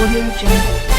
Audio Jungle.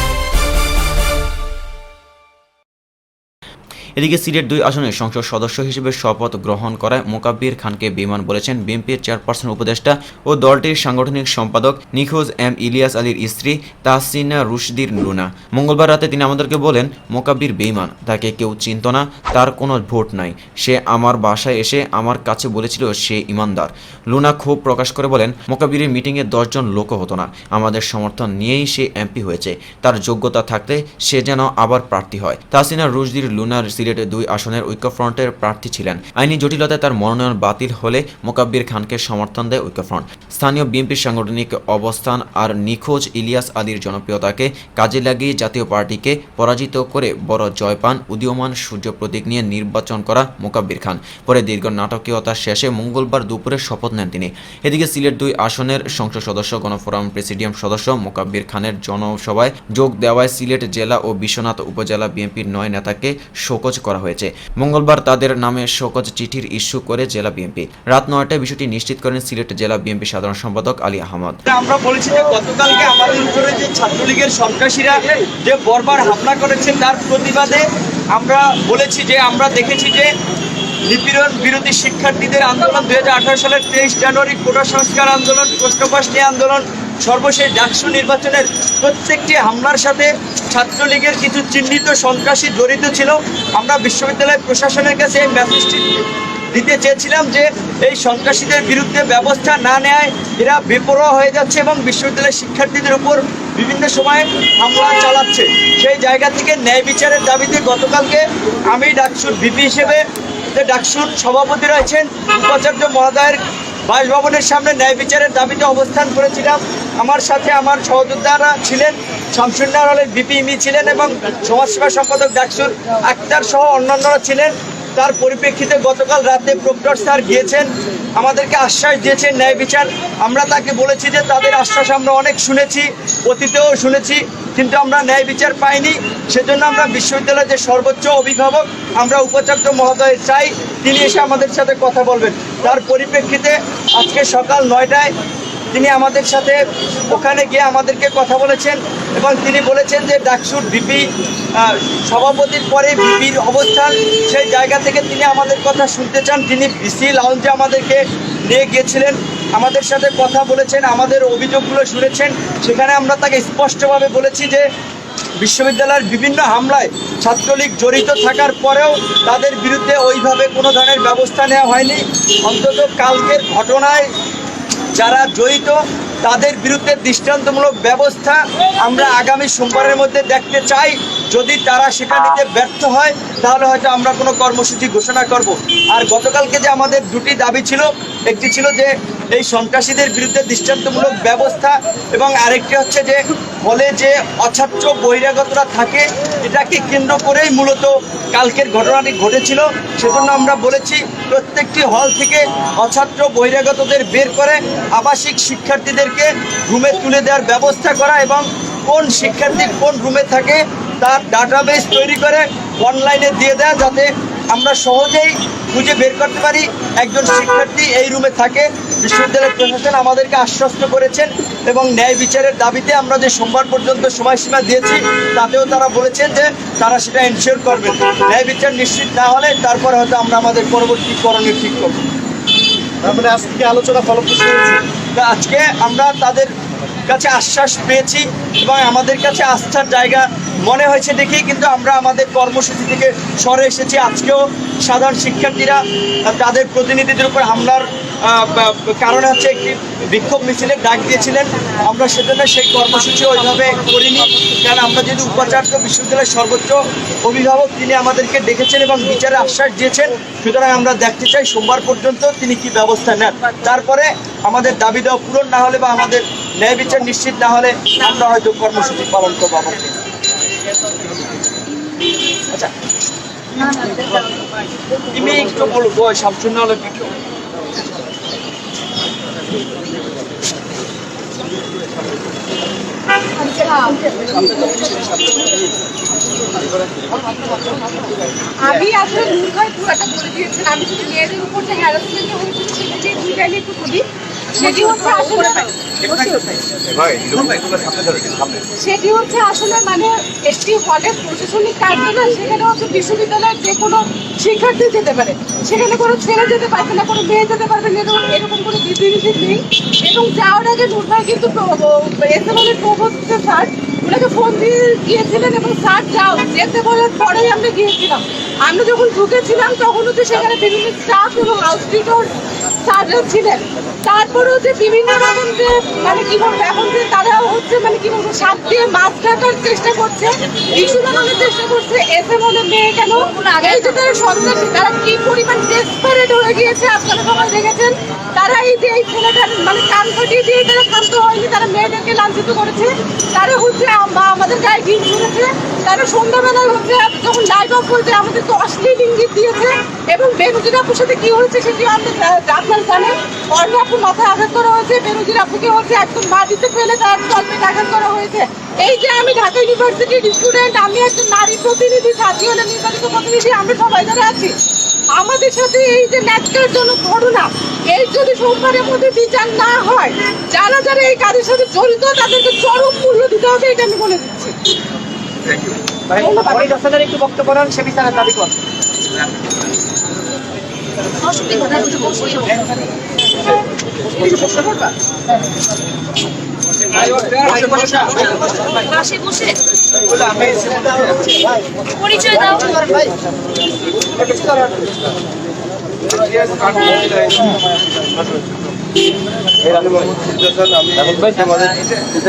এদিকে সিলেট দুই আসনে সংসদ সদস্য হিসেবে শপথ গ্রহণ করায় মোকাব্বির খানকে বিমান বলেছেন বিএনপির চেয়ারপারসন উপদেষ্টা ও দলটির সাংগঠনিক সম্পাদক নিখোঁজ এম ইলিয়াস আলীর স্ত্রী তাহসিনা রুশদির লুনা মঙ্গলবার রাতে তিনি আমাদেরকে বলেন, মোকাব্বির বেইমান, তাকে কেউ চিনত না, তার কোনো ভোট নাই। সে আমার বাসায় এসে আমার কাছে বলেছিল সে ইমানদার। লুনা ক্ষোভ প্রকাশ করে বলেন মোকাবিরের মিটিংয়ে দশজন লোকও হতো না। আমাদের সমর্থন নিয়েই সে এমপি হয়েছে। তার যোগ্যতা থাকতে সে যেন আবার প্রার্থী হয়। তাসিনা রুশদির লুনার সিলেটে দুই আসনের ঐক্যফ্রন্টের প্রার্থী ছিলেন। আইনি জটিলতায় তার মনোনয়ন বাতিল হলে মোকাব্বির খানকে সমর্থন দেয় ঐক্যফ্রন্ট। স্থানীয় বিএনপির সাংগঠনিক অবস্থান আর নিখোঁজ ইলিয়াস আলীর জনপ্রিয়তাকে কাজে লাগিয়ে জাতীয় পার্টিকে পরাজিত করে বড় জয় পান উদীয়মান সূর্য প্রতীক নিয়ে নির্বাচন করা মোকাব্বির খান। পরে দীর্ঘ নাটকীয়তা শেষে মঙ্গলবার দুপুরে শপথ নেন তিনি। এদিকে সিলেট দুই আসনের সংসদ সদস্য, গণফোরাম প্রেসিডিয়াম সদস্য মোকাব্বির খানের জনসভায় যোগ দেওয়ায় সিলেট জেলা ও বিশ্বনাথ উপজেলা বিএনপির নয় নেতাকে শোকজ করা হয়েছে। মঙ্গলবার তাদের নামে শোকজ চিঠির ইস্যু করে জেলা বিএনপি। রাত নয়টায় বিষয়টি নিশ্চিত করেন সিলেট জেলা বিএনপি সাধারণ সম্পাদক আলী আহমদ। আমরা যে গতকালকে আমাদের উপরে যে ছাত্রলীগের সন্ত্রাসীরা যে বর্বার হামলা করেছে, তার প্রতিবাদে আমরা বলেছি যে, আমরা দেখেছি যে নিপীড়ন বিরোধী শিক্ষার্থীদের আন্দোলন দুই হাজার আঠারো সালের তেইশ জানুয়ারি কোটা সংস্কার আন্দোলন প্রশ্নবাস নিয়ে আন্দোলন সর্বশেষ ডাকসু নির্বাচনের প্রত্যেকটি হামলার সাথে ছাত্রলীগের কিছু চিহ্নিত সন্ত্রাসী জড়িত ছিল। আমরা বিশ্ববিদ্যালয় প্রশাসনের কাছে এই মেসেজটি দিতে চেয়েছিলাম যে, এই সন্ত্রাসীদের বিরুদ্ধে ব্যবস্থা না নেয় এরা বেপরোয়া হয়ে যাচ্ছে এবং বিশ্ববিদ্যালয়ের শিক্ষার্থীদের উপর বিভিন্ন সময় হামলা চালাচ্ছে। সেই জায়গা থেকে ন্যায় বিচারের দাবিতে গতকালকে আমি ডাকসুর ভিপি হিসেবে, ডাকসুর সভাপতি রয়েছেন উপাচার্য মহোদয়ের বাসভবনের সামনে ন্যায় বিচারের দাবিতে অবস্থান করেছিলাম। আমার সাথে আমার সহযোদ্ধারা ছিলেন শামসুন্নার হলের বিপি ইমি ছিলেন এবং সমাজসেবা সম্পাদক ডাকসুর আক্তার সহ অন্যান্যরা ছিলেন। তার পরিপ্রেক্ষিতে গতকাল রাতে প্রক্টর স্যার গিয়েছেন, আমাদেরকে আশ্বাস দিয়েছেন ন্যায় বিচার। আমরা তাকে বলেছি যে তাদের আশ্বাস আমরা অনেক শুনেছি, অতীতেও শুনেছি, কিন্তু আমরা ন্যায় বিচার পাইনি। সেজন্য আমরা বিশ্ববিদ্যালয়ের যে সর্বোচ্চ অভিভাবক, আমরা উপাচার্য মহোদয় চাই। তিনি এসে আমাদের সাথে কথা বলবেন। তার পরিপ্রেক্ষিতে আজকে সকাল নয়টায় তিনি আমাদের সাথে ওখানে গিয়ে আমাদেরকে কথা বলেছেন এবং তিনি বলেছেন যে ডাকসুর ভিপি সভাপতির পরে ভিপির অবস্থান, সেই জায়গা থেকে তিনি আমাদের কথা শুনতে চান। তিনি বিসি লাউঞ্জে আমাদেরকে নিয়ে গিয়েছিলেন, আমাদের সাথে কথা বলেছেন, আমাদের অভিযোগগুলো শুনেছেন। সেখানে আমরা তাকে স্পষ্টভাবে বলেছি যে বিশ্ববিদ্যালয়ের বিভিন্ন হামলায় ছাত্রলীগ জড়িত থাকার পরেও তাদের বিরুদ্ধে ওইভাবে কোনো ধরনের ব্যবস্থা নেওয়া হয়নি। অন্তত কালকের ঘটনায় যারা জড়িত, তাদের বিরুদ্ধে দৃষ্টান্তমূলক ব্যবস্থা আমরা আগামী সোমবারের মধ্যে দেখতে চাই। যদি তারা সেটা নিতে ব্যর্থ হয়, তাহলে হয়তো আমরা কোনো কর্মসূচি ঘোষণা করব। আর গতকালকে যে আমাদের দুটি দাবি ছিল, একটি ছিল যে এই সন্ত্রাসীদের বিরুদ্ধে দৃষ্টান্তমূলক ব্যবস্থা এবং আরেকটি হচ্ছে যে হলে যে অছাত্র বহিরাগতরা থাকে, এটাকে কেন্দ্র করেই মূলত কালকের ঘটনাটি ঘটেছিল। সেজন্য আমরা বলেছি প্রত্যেকটি হল থেকে অছাত্র বহিরাগতদের বের করে আবাসিক শিক্ষার্থীদেরকে রুমে তুলে দেওয়ার ব্যবস্থা করা এবং কোন শিক্ষার্থী কোন রুমে থাকে তার ডাটাবেস তৈরি করে অনলাইনে দিয়ে দেয় যাতে আমরা সহজেই খুঁজে বের করতে পারি। একজন শিক্ষার্থী এই রুমে থাকে বিশ্ববিদ্যালয় প্রশাসন আমাদেরকে আশ্বস্ত করেছেন এবং ন্যায় বিচারের দাবিতে আমরা যে সোমবার পর্যন্ত সময়সীমা দিয়েছি তাতেও তারা বলেছেন যে তারা সেটা এনশিওর করবেন ন্যায় বিচার নিশ্চিত না হলে তারপর হয়তো আমরা আমাদের পরবর্তী করণীয় ঠিক করব। তার মানে আজকে আলোচনা ফলপ্রসূ হয়েছে? আজকে আমরা তাদের কাছে আশ্বাস পেয়েছি এবং আমাদের কাছে আস্থার জায়গা মনে হয়েছে দেখেই কিন্তু আমরা আমাদের কর্মসূচি থেকে সরে এসেছি। আজকেও সাধারণ শিক্ষার্থীরা তাদের প্রতিনিধিদের উপর হামলার কারণে হচ্ছে একটি বিক্ষোভ মিছিলের ডাক দিয়েছিলেন। আমরা সেজন্য সেই কর্মসূচি ওইভাবে করিনি। কারণ আমরা যেহেতু উপাচার্য বিশ্ববিদ্যালয়ের সর্বোচ্চ অভিভাবক, তিনি আমাদেরকে ডেকেছেন এবং বিচারে আশ্বাস দিয়েছেন। সুতরাং আমরা দেখতে চাই সোমবার পর্যন্ত তিনি কি ব্যবস্থা নেন। তারপরে আমাদের দাবি দেওয়া পূরণ না হলে বা আমাদের ন্যায় বিচার নিশ্চিত না হলে আমরা হয়তো কর্মসূচি পালন করব আমাকে আচ্ছা তুমি একটু বলব শামসুন্না হলে আমি আসলে মূল হয় পুরোটা বলে দিয়েছেন আমি শুধু মেয়েদের উপর যে হ্যারাসমেন্ট হয়েছিল সেটা নিয়ে দুই একটু বলি। সেটি হচ্ছে আসলে সেটি হচ্ছে আসলে মানে একটি হলে প্রশাসনিক কার্য না সেখানে হচ্ছে বিশ্ববিদ্যালয়ের যে কোনো শিক্ষার্থী যেতে পারে। সেখানে কোনো ছেলে যেতে পারবে না কোনো মেয়ে যেতে পারবে না এরকম এরকম কোনো বিধিনিষেধ নেই। এবং যাওয়ার আগে নুরভাই কিন্তু এসে বলে প্রবোধ স্যার ওনাকে ফোন দিয়ে গিয়েছিলেন এবং স্যার যাও যেতে বলার পরেই আমরা গিয়েছিলাম। আমরা যখন ঢুকেছিলাম তখন হচ্ছে সেখানে বিভিন্ন স্টাফ এবং আউটস্টিটর স্যাররা ছিলেন। তারপরে হচ্ছে বিভিন্ন রকম যে মানে কি বলব, এখন যে তারা হচ্ছে মানে কি বলব, সাপ দিয়ে মাছ কাটার চেষ্টা করছে ইস্যু বানানোর চেষ্টা করছে, এসে বলে মেয়ে কেন, এই যে তারা সন্ত্রাসী তারা কি পরিমাণ ডেসপারেট হয়ে গিয়েছে, আপনারা সবাই দেখেছেন তারা এই যে এই ছেলেটার মানে কান ফাটিয়ে দিয়ে তারা শান্ত হয়নি, তারা মেয়েদেরকে লাঞ্ছিত করেছে, তারা হচ্ছে আম- আমাদের গায়ে গিট করেছে তারা সন্ধ্যাবেলা হচ্ছে যখন লাইভ অফ করেছে আমাদেরকে অশ্লীল ইঙ্গিত দিয়েছে, এবং বেনজির আপুর সাথে কি হয়েছে সেটি আপনি আপনার জানেন আপুর মাথায় আঘাত করা হয়েছে বেনজির আপুকে হচ্ছে একদম মাটিতে ফেলে তার তলপেট আঘাত করা হয়েছে। এই যে আমি ঢাকা ইউনিভার্সিটির স্টুডেন্ট আমি একজন নারী প্রতিনিধি ছাত্রী হলে নির্বাচিত প্রতিনিধি আমরা সবাই যারা আছি আমাদের সাথে এই যে ন্যাচকারজনক ঘটনা এই যদি সোমবারের মধ্যে বিচার না হয় যারা যারা এই কাজের সাথে জড়িত তাদেরকে চরম মূল্য দিতে হবে এটা আমি বলে দিচ্ছি। ভাই একটু বক্তব্য সে বিচারের দাবি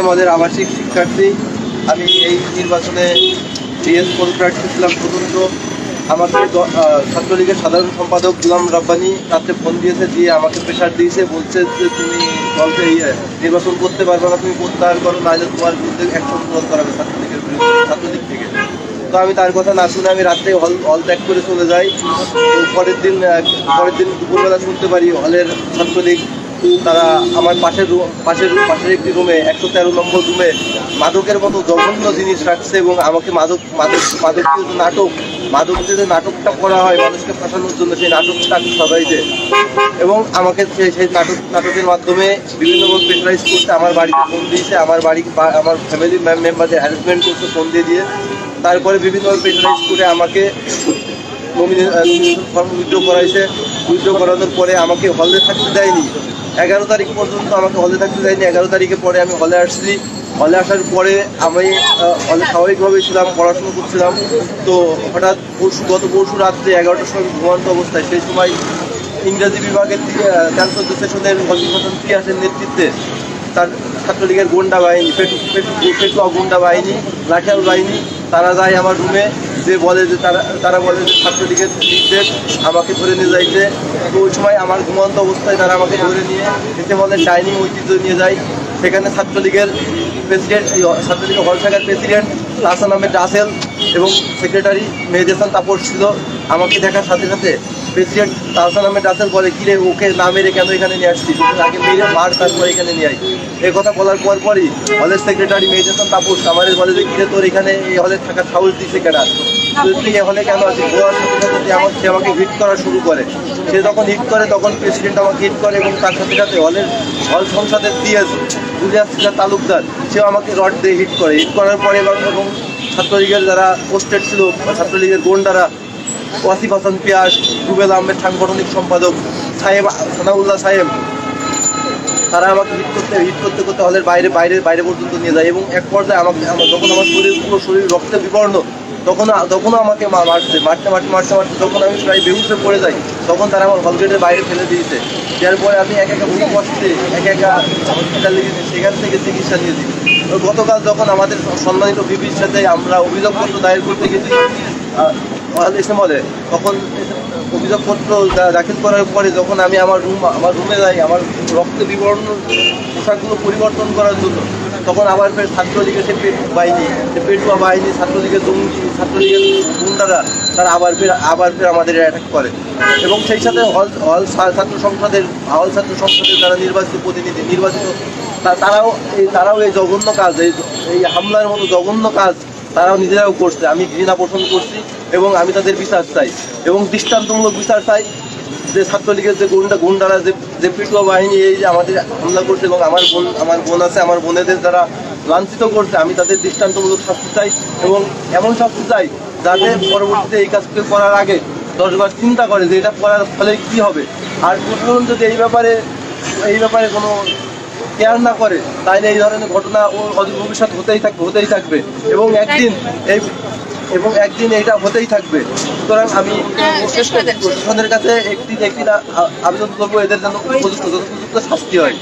আমাদের আবাসিক শিক্ষার্থী আমি এই নির্বাচনে ডিএস পদপ্রার্থী ছিলাম স্বতন্ত্র আমাকে ছাত্রলীগের সাধারণ সম্পাদক গুলাম রাব্বানি রাত্রে ফোন দিয়েছে দিয়ে আমাকে প্রেশার দিয়েছে বলছে যে তুমি দলকে ইয়ে, নির্বাচন করতে পারবে না তুমি প্রত্যাহার করো নাহলে তোমার বিরুদ্ধে অ্যাকশন গ্রহণ করা হবে ছাত্রলীগের বিরুদ্ধে ছাত্রলীগ থেকে। তো আমি তার কথা না শুনে আমি রাত্রে হল হল ত্যাগ করে চলে যাই। পরের দিন পরের দিন দুপুরবেলা শুনতে পারি হলের ছাত্রলীগ তারা আমার পাশের রুম পাশের room- পাশের একটি রুমে, একশো তেরো নম্বর রুমে মাদকের মতো জঘন্য জিনিস রাখছে এবং আমাকে মাদক মাদক, মাদকীয় নাটক মাদক যে নাটকটা করা হয়, মানুষকে ফাঁসানোর জন্য সেই নাটকটা সবাইতে এবং আমাকে সেই সেই নাটক, নাটকের মাধ্যমে বিভিন্নভাবে প্রেশারাইজ করতে আমার বাড়িতে ফোন দিয়েছে, আমার বাড়ি আমার ফ্যামিলি মেম্বারদের হ্যারাসমেন্ট করতে ফোন দিয়ে দিয়ে। তারপরে বিভিন্নভাবে প্রেশারাইজ করে আমাকে নমিনেশন ফর্ম উইথড্র করাইছে। উইথড্র করানোর পরে আমাকে হলে থাকতে দেয়নি। এগারো তারিখ পর্যন্ত আমাকে হলে থাকতে দেয়নি। এগারো তারিখে পরে আমি হলে আসছি। হলে আসার পরে আমি হলে স্বাভাবিকভাবে ছিলাম, পড়াশুনো করছিলাম। তো হঠাৎ পরশু, গত পরশু রাত্রে এগারোটার সময় ঘুমন্ত অবস্থায় সেই সময় ইংরাজি বিভাগের থেকে ক্যান্সার সেশনের হসপিটাল পিয়াসের নেতৃত্বে তার ছাত্রলীগের গুন্ডা বাহিনী, পেটু পেটু, পেটুয়া গুন্ডা বাহিনী লাঠিয়াল বাহিনী, তারা যায় আমার রুমে যে বলে যে তারা তারা বলে যে ছাত্রলীগের নির্দেশ আমাকে ধরে নিয়ে যাইতে। তো ওই সময় আমার ঘুমন্ত অবস্থায় তারা আমাকে ধরে নিয়ে যেতে বলে, ডাইনিং ঐতিহ্য নিয়ে যায় সেখানে ছাত্রলীগের প্রেসিডেন্ট ছাত্রলীগের হল শাখার প্রেসিডেন্ট হাসান আহমেদ রাসেল এবং সেক্রেটারি মেহেদেসান তাপস ছিল। আমাকে দেখার সাথে সাথে প্রেসিডেন্ট তাহসান আহমেদ রাসেল বলে কিরে ওকে না মেরে কেন এখানে নিয়ে আসছিস? ওকে আগে মেরে মার, তারপর এখানে নিয়ে আই এই কথা বলার পর পরই হলের সেক্রেটারি মেহেদেসান তাপস, আমাদের বলে যে, কিরে তোর এখানে এই হলে থাকার সাহস দিচ্ছে কেন হলে কেন সাথে আমার, সে আমাকে হিট করা শুরু করে। সে যখন হিট করে, তখন প্রেসিডেন্ট আমাকে হিট করে এবং তার সাথে সাথে হলের হল সংসদের দিয়েস গুলিয়াস তালুকদার? সেও আমাকে রড দিয়ে হিট করে। হিট করার পরে এবং ছাত্রলীগের যারা পোস্টেড ছিল ছাত্রলীগের গোন্ডারা ওয়াসিফ হাসান পিয়াস, রুবেল আহমেদ সাংগঠনিক সম্পাদক সাহেব সানাউল্লাহ সাহেব। তারা আমাকে হিট করতে হিট করতে করতে হলের বাইরে বাইরে বাইরে পর্যন্ত নিয়ে যায় এবং এক পর্যায়ে আমাকে, আমার যখন আমার শরীর, পুরো শরীর রক্তে বিবর্ণ, তখন তখনও আমাকে মারছে, মারতে মারতে মারতে মারতে, যখন আমি প্রায় বেহুসে পড়ে যাই, তখন তারা আমার হলগেটের বাইরে ফেলে দিয়েছে। দেওয়ার পরে আমি এক একা বহু কষ্টে এক একা হসপিটালে গেছি সেখান থেকে চিকিৎসা নিয়েছি গতকাল যখন আমাদের সম্মানিত বিপির সাথে আমরা অভিযোগপত্র দায়ের করতে গেছি এসে বলে তখন অভিযোগপত্র দাখিল করার পরে যখন আমি আমার রুম আমার রুমে যাই, আমার রক্ত বিবরণ পোশাকগুলো পরিবর্তন করার জন্য, তখন আবার ফের ছাত্রলীগের সে পেট বাহিনী সে পেটুয়া বাহিনী ছাত্রলীগের জঙ্গি, ছাত্রলীগের গুন্ডারা, তারা আবার ফের আবার ফের আমাদের অ্যাটাক করে। এবং সেই সাথে হল হল ছাত্র সংসদের, হল ছাত্র সংসদের যারা নির্বাচিত প্রতিনিধি, নির্বাচিত তারাও এই তারাও এই জঘন্য কাজ, এই এই হামলার মতো জঘন্য কাজ তারাও নিজেরাও করছে, আমি ঘৃণা পোষণ করছি এবং আমি তাদের বিচার চাই এবং দৃষ্টান্তমূলক বিচার চাই যে ছাত্রলীগের যে গুন্ডা, গুন্ডারা যে যে বাহিনী এই যে আমাদের হামলা করছে এবং আমার বোন আমার বোন আছে, আমার বোনেদের যারা লাঞ্ছিত করছে, আমি তাদের দৃষ্টান্তমূলক শাস্তি চাই এবং এমন শাস্তি চাই যাতে পরবর্তীতে এই কাজকে করার আগে দশবার চিন্তা করে যে এটা করার ফলে কি হবে। আর প্রশাসন যদি এই ব্যাপারে এই ব্যাপারে কোনো কেয়ার না করে তাহলে এই ধরনের ঘটনা ও অদূর ভবিষ্যৎ হতেই থাকবে হতেই থাকবে। এবং একদিন এই এবং একদিন এটা হতেই থাকবে। সুতরাং আমি। প্রশাসনের কাছে একটি একটি আবেদন করব এদের যেন উপযুক্ত যথোপযুক্ত শাস্তি হয়।